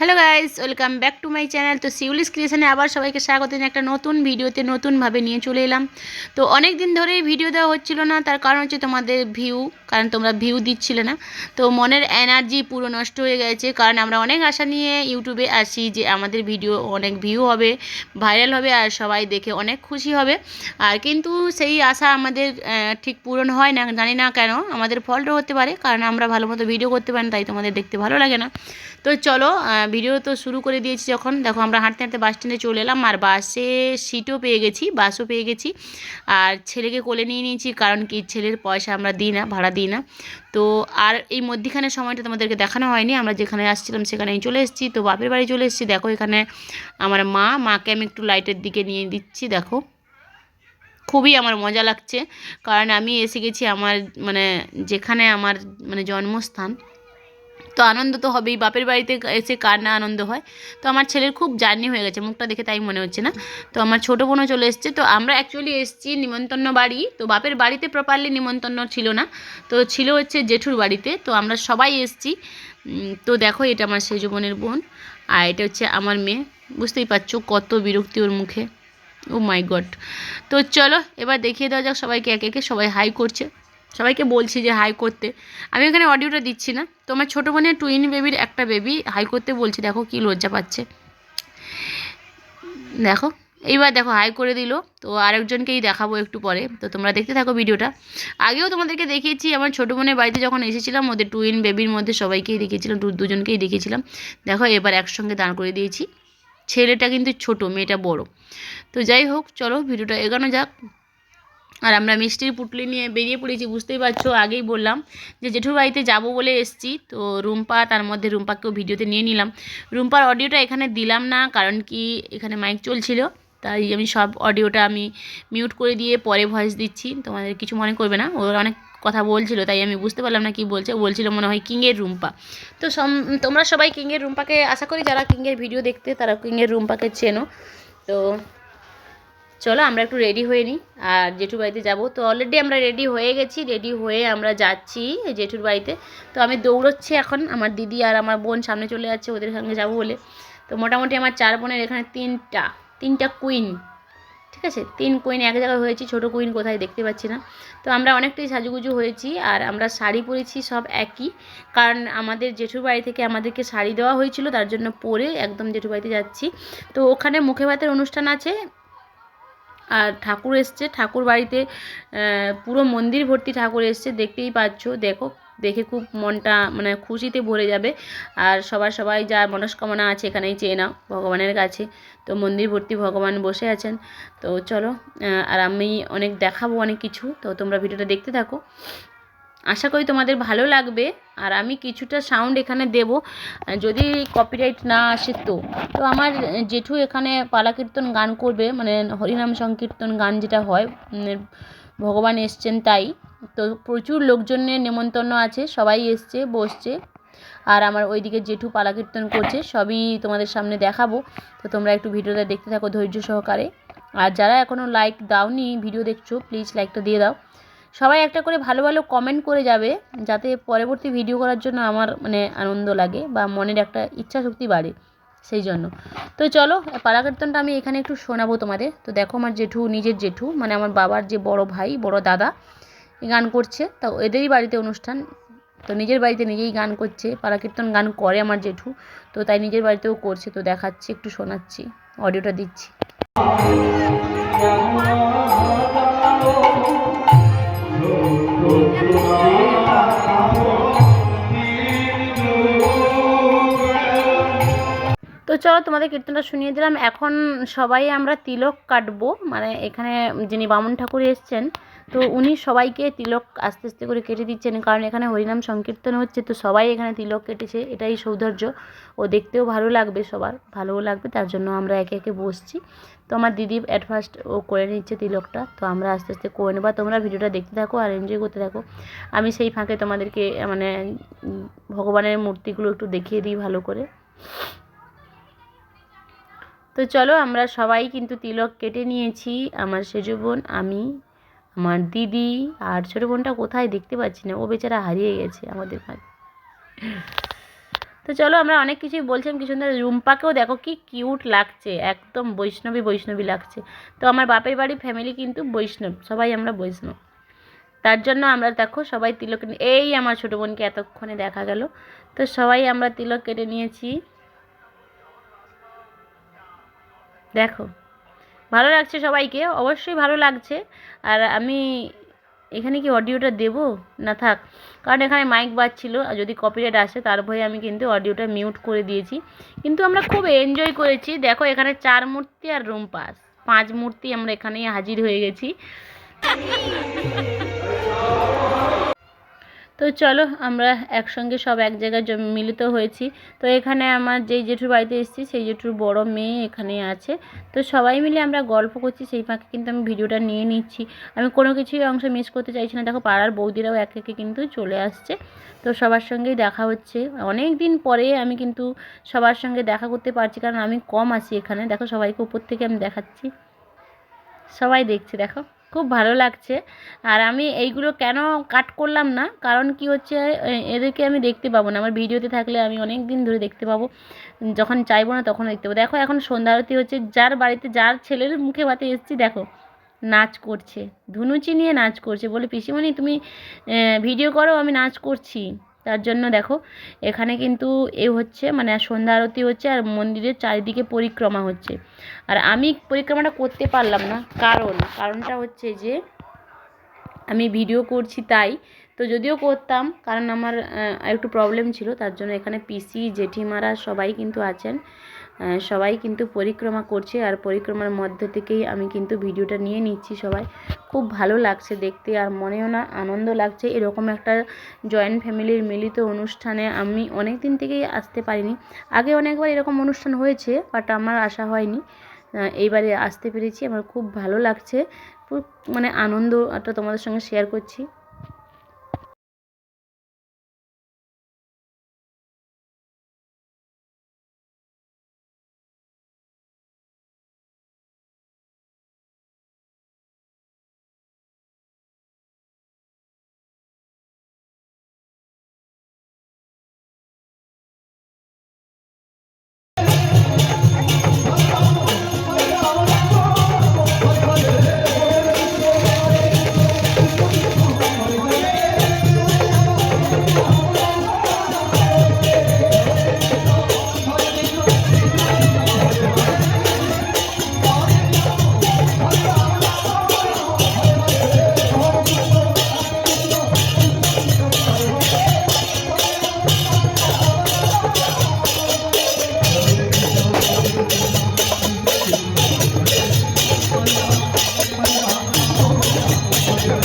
Hello guys welcome back to my channel তো সিউলিস ক্রিয়েশনে আবার সবাইকে স্বাগত। একটা নতুন ভিডিওতে নতুনভাবে নিয়ে চলে এলাম। তো অনেক দিন ধরেই ভিডিও দেওয়া হচ্ছিল না, তার কারণ হচ্ছে তোমাদের ভিউ কারণ তোমরা ভিউ দিচ্ছিলে না। তো মনের এনার্জি পুরো নষ্ট হয়ে গেছে, কারণ আমরা অনেক আশা নিয়ে ইউটিউবে আসি যে আমাদের ভিডিও অনেক ভিউ হবে ভাইরাল হবে, আর সবাই দেখে অনেক খুশি হবে। আর কিন্তু সেই আশা আমাদের ঠিক পূরণ হয় না, জানি না কেন, আমাদের ফল্টও হতে পারে, কারণ আমরা ভালো মতো ভিডিও করতে পারি তাই তোমাদের দেখতে ভালো লাগে না। তো চলো ভিডিও তো শুরু করে দিয়েছি যখন। দেখো, আমরা হাঁটতে হাঁটতে বাস স্ট্যান্ডে চলে এলাম আর বাসে সিটও পেয়ে গেছি বাসও পেয়ে গেছি। আর ছেলেকে কোলে নিয়ে নিয়েছি কারণ কি, ছেলের পয়সা আমরা দিই না, ভাড়া দিই না। তো আর এই মধ্যিখানে সময়টা তোমাদেরকে দেখানো হয়নি, আমরা যেখানে আসছিলাম সেখানেই চলে এসেছি। তো বাপের বাড়ি চলে এসেছি। দেখো, এখানে আমার মা, মাকে আমি একটু লাইটের দিকে নিয়ে দিচ্ছি, দেখো। খুবই আমার মজা লাগছে, কারণ আমি এসে গেছি আমার মানে যেখানে আমার মানে জন্মস্থান। তো আনন্দ তো হবেই, বাপের বাড়িতে এসে কার না আনন্দ হয়? তো আমার ছেলের খুব জার্নি হয়ে গেছে, মুখটা দেখে তাই মনে হচ্ছে না। তো আমার ছোটো বোনও চলে এসছে, তো আমরা অ্যাকচুয়ালি এসেছি নিমন্ত্রণ বাড়ি। তো বাপের বাড়িতে প্রপারলি নিমন্ত্রণ ছিল না, তো ছিল হচ্ছে জেঠুর বাড়িতে। তো আমরা সবাই এসেছি। তো দেখো এটা আমার সেজ বোনের বোন, আর এটা হচ্ছে আমার মেয়ে। বুঝতেই পারছ কত বিরক্তি ওর মুখে। ও মাই গড তো চলো, এবার দেখিয়ে দেওয়া যাক সবাইকে একে একে সবাই হাই করছে। সবাইকে বলছি যে হাই করতে। আমি এখানে অডিওটা দিচ্ছি না। তো আমার ছোটো বোনের টুইন বেবির একটা বেবি হাই করতে বলছি, দেখো কি লজ্জা পাচ্ছে। দেখো, এইবার দেখো হাই করে দিল। তো আরেকজনকেই দেখাবো একটু পরে। তো তোমরা দেখতে থাকো ভিডিওটা আগেও তোমাদেরকে দেখিয়েছি, আমার ছোটো বোনের বাড়িতে যখন এসেছিলাম, ওদের টুইন বেবির মধ্যে সবাইকেই দেখিয়েছিলাম দু, দুজনকেই দেখিয়েছিলাম দেখো, এবার একসঙ্গে দাঁড় করে দিয়েছি। ছেলেটা কিন্তু ছোট, মেয়েটা বড়। তো যাই হোক, চলো ভিডিওটা এগোনো যাক। আর আমরা মিষ্টির পুটলি নিয়ে বেরিয়ে পড়েছি, বুঝতেই পারছ, আগেই বললাম যে জেঠুর বাড়িতে যাব বলে এসছি। তো রুম্পা, তার মধ্যে রুম্পাকেও ভিডিওতে নিয়ে নিলাম। রুম্পার অডিওটা এখানে দিলাম না, কারণ কি এখানে মাইক চলছিল, তাই আমি সব অডিওটা আমি মিউট করে দিয়ে পরে ভয়েস দিচ্ছি। তোমাদের কিছু মনে করবে না ওর অনেক কথা বলছিল, তাই আমি বুঝতে পারলাম না কি বলছে। বলছিল মনে হয় কিংয়ের রুম্পা। তো তোমরা সবাই কিংয়ের রুম্পাকে আশা করি, যারা কিংয়ের ভিডিও দেখতে, তারা কিংয়ের রুম্পাকে চেনো। তো চলো আমরা একটু রেডি হয়ে নিই। আর জেঠুর বাড়িতে যাব। তো অলরেডি আমরা রেডি হয়ে গেছি। রেডি হয়ে আমরা যাচ্ছি জেঠুর বাড়িতে। তো আমি দৌড়চ্ছি এখন। আমার দিদি আর আমার বোন সামনে চলে যাচ্ছে, ওদের সঙ্গে যাব বলে। তো মোটামুটি আমার চার বোনের এখানে তিনটা তিনটা কুইন ঠিক আছে? তিন কুইন এক জায়গায় হয়েছি। ছোটো কুইন কোথায় দেখতে পাচ্ছি না। তো আমরা অনেকটাই সাজুগুজু হয়েছি আর আমরা শাড়ি পরেছি সব একই। কারণ আমাদের জেঠুর বাড়ি থেকে আমাদেরকে শাড়ি দেওয়া হয়েছিল, তার জন্য পরে একদম জেঠুর বাড়িতে যাচ্ছি। তো ওখানে মুখে ভাতের অনুষ্ঠান আছে। আর ঠাকুর এসছে, ঠাকুর বাড়িতে পুরো মন্দির ভর্তি ঠাকুর এসছে, দেখতেই পাচ্ছ। দেখো, দেখে খুব মনটা মানে খুশিতে ভরে যাবে। আর সবার সবাই যার মনস্কামনা আছে এখানেই চেয়ে নাও ভগবানের কাছে। তো মন্দির ভর্তি ভগবান বসে আছেন। তো চলো আর আমি অনেক দেখাবো অনেক কিছু। তো তোমরা ভিডিওটা দেখতে থাকো। আশা করি তোমাদের ভালো লাগবে। আর আমি কিছুটা সাউন্ড এখানে দেব। যদি কপিরাইট না আসে তো। তো আমার জেঠু এখানে পালা কীর্তন গান করবে। মানে হরিনাম সংকীর্তন গান যেটা হয় ভগবান এসছেন তাই। তো প্রচুর লোকজনের নেমন্তন্ন আছে। সবাই এসছে, বসছে। আর আমার ওইদিকে জেঠু পালা কীর্তন করছে। সবই তোমাদের সামনে দেখাবো। তো তোমরা একটু ভিডিওটা দেখতে থাকো ধৈর্য সহকারে। আর যারা এখনও লাইক দাওনি ভিডিও দেখছ প্লিজ লাইকটা দিয়ে দাও। সবাই একটা করে ভালো ভালো কমেন্ট করে যাবে, যাতে পরবর্তী ভিডিও করার জন্য আমার মানে আনন্দ লাগে বা মনের একটা ইচ্ছা শক্তি বাড়ে, সেই জন্য। তো চলো, পাড়া কীর্তনটা আমি এখানে একটু শোনাবো তোমাদের। তো দেখো আমার জেঠু, নিজের জেঠু মানে আমার বাবার যে বড় ভাই, বড় দাদা গান করছে। তা এদেরই বাড়িতে অনুষ্ঠান। তো নিজের বাড়িতে নিজেই গান করছে, পাড়া কীর্তন গান করে আমার জেঠু। তো তাই নিজের বাড়িতেও করছে। তো দেখাচ্ছি, একটু শোনাচ্ছি অডিওটা দিচ্ছি। চলো তোমাদের কীর্তনটা শুনিয়ে দিলাম। এখন সবাই আমরা তিলক কাটবো। মানে এখানে যিনি বামুন ঠাকুর এসছেন, তো উনি সবাইকে তিলক আস্তে আস্তে করে কেটে দিচ্ছেন। কারণ এখানে হরিনাম সংকীর্তন হচ্ছে, তো সবাই এখানে তিলক কেটেছে। এটাই সৌন্দর্য। ও দেখতেও ভালো লাগবে সবার, ভালোও লাগবে। তার জন্য আমরা একে একে বসছি। তো আমার দিদি অ্যাট ফার্স্ট ও করে নিচ্ছে তিলকটা। তো আমরা আস্তে আস্তে করে নেব। তোমরা ভিডিওটা দেখতে থাকো আর এনজয় করতে থাকো। আমি সেই ফাঁকে তোমাদেরকে মানে ভগবানের মূর্তিগুলো একটু দেখিয়ে দিই ভালো করে। তো চলো আমরা সবাই কিন্তু তিলক কেটে নিয়েছি, আমার সেজো বোন, আমি, আমার দিদি আর ছোটো বোনটা কোথায় দেখতে পাচ্ছি না, ও বেচারা হারিয়ে গেছে আমাদের মাঝে তো চলো আমরা অনেক কিছুই বলছিলাম কি সুন্দর রুম্পাকেও দেখো কি কিউট লাগছে, একদম বৈষ্ণবী বৈষ্ণবী লাগছে। তো আমার বাপের বাড়ি ফ্যামিলি কিন্তু বৈষ্ণব, সবাই আমরা বৈষ্ণব। তার জন্য আমরা দেখো সবাই তিলক এই আমার ছোটো বোনকে এতক্ষণে দেখা গেল। তো সবাই আমরা তিলক কেটে নিয়েছি। দেখো, ভালো লাগছে সবাইকে, অবশ্যই ভালো লাগছে। আর আমি এখানে কি অডিওটা দেব? না থাক, কারণ এখানে মাইক বাজছিল, আর যদি কপিরাইট আসে তার ভয়ে আমি কিন্তু অডিওটা মিউট করে দিয়েছি। কিন্তু আমরা খুব এনজয় করেছি। দেখো, এখানে চার মূর্তি আর রুম পাস পাঁচ মূর্তি আমরা এখানেই হাজির হয়ে গেছি। তো চলো আমরা একসঙ্গে সব এক জায়গায় মিলিত হয়েছি। তো এখানে আমার যেই জেঠুর বাড়িতে এসেছি, সেই জেঠুর বড় মেয়ে এখানে আছে। তো সবাই মিলে আমরা গল্প করছি, সেই ফাঁকে কিন্তু আমি ভিডিওটা নিয়ে নিচ্ছি। আমি কোনো কিছুই অংশ মিস করতে চাইছি না। দেখো পাড়ার বৌদিরাও এক একে কিন্তু চলে আসছে। তো সবার সঙ্গেই দেখা হচ্ছে। অনেক দিন পরে আমি কিন্তু সবার সঙ্গে দেখা করতে পারছি, কারণ আমি কম আছি এখানে। দেখো সবাইকে উপর থেকে আমি দেখাচ্ছি। সবাই দেখছে, দেখো। খুব ভালো লাগছে। আর আমি এইগুলো কেন কাট করলাম না? কারণ কি হচ্ছে এদেরকে আমি দেখতে পাবো না। আমার ভিডিওতে থাকলে আমি অনেক দিন ধরে দেখতে পাবো। যখন চাইব না তখন দেখতে পাবো। দেখো, এখন সন্ধ্যা আরতি হচ্ছে। যার বাড়িতে যার ছেলের মুখে বাতে এসেছি, দেখো, নাচ করছে। ধুনুচি নিয়ে নাচ করছে। বলে, পিসিমণি, তুমি ভিডিও করো, আমি নাচ করছি। তার জন্য দেখো, এখানে কিন্তু এ হচ্ছে মানে সন্ধ্যা আরতি হচ্ছে আর মন্দিরের চারিদিকে পরিক্রমা হচ্ছে। আর আমি পরিক্রমাটা করতে পারলাম না, কারণ, কারণটা হচ্ছে যে, আমি ভিডিও করছি তাই, তো যদিও করতাম, কারণ আমার একটু প্রবলেম ছিল, তার জন্য এখানে পিসি, জেঠিমারা সবাই কিন্তু আছেন। সবাই কিন্তু পরিক্রমা করছে আর পরিক্রমার মধ্য থেকেই আমি কিন্তু ভিডিওটা নিয়ে নিচ্ছি সবাই। খুব ভালো লাগছে দেখতে আর মনেও না আনন্দ লাগছে। এরকম একটা জয়েন্ট ফ্যামিলির মিলিত অনুষ্ঠানে আমি অনেক দিন থেকেই আসতে পারিনি। আগে অনেকবার এরকম অনুষ্ঠান হয়েছে বাট আমার আসা হয়নি। এইবারে আসতে পেরেছি। আমার খুব ভালো লাগছে। খুব মানে আনন্দটা তোমাদের সঙ্গে শেয়ার করছি।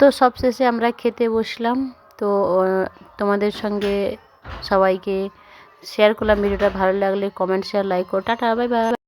তো সবশেষে আমরা খেতে বসলাম। তো তোমাদের সঙ্গে সবাইকে শেয়ার করলাম। ভিডিওটা ভালো লাগলে কমেন্ট শেয়ার লাইক করো। Tata bye bye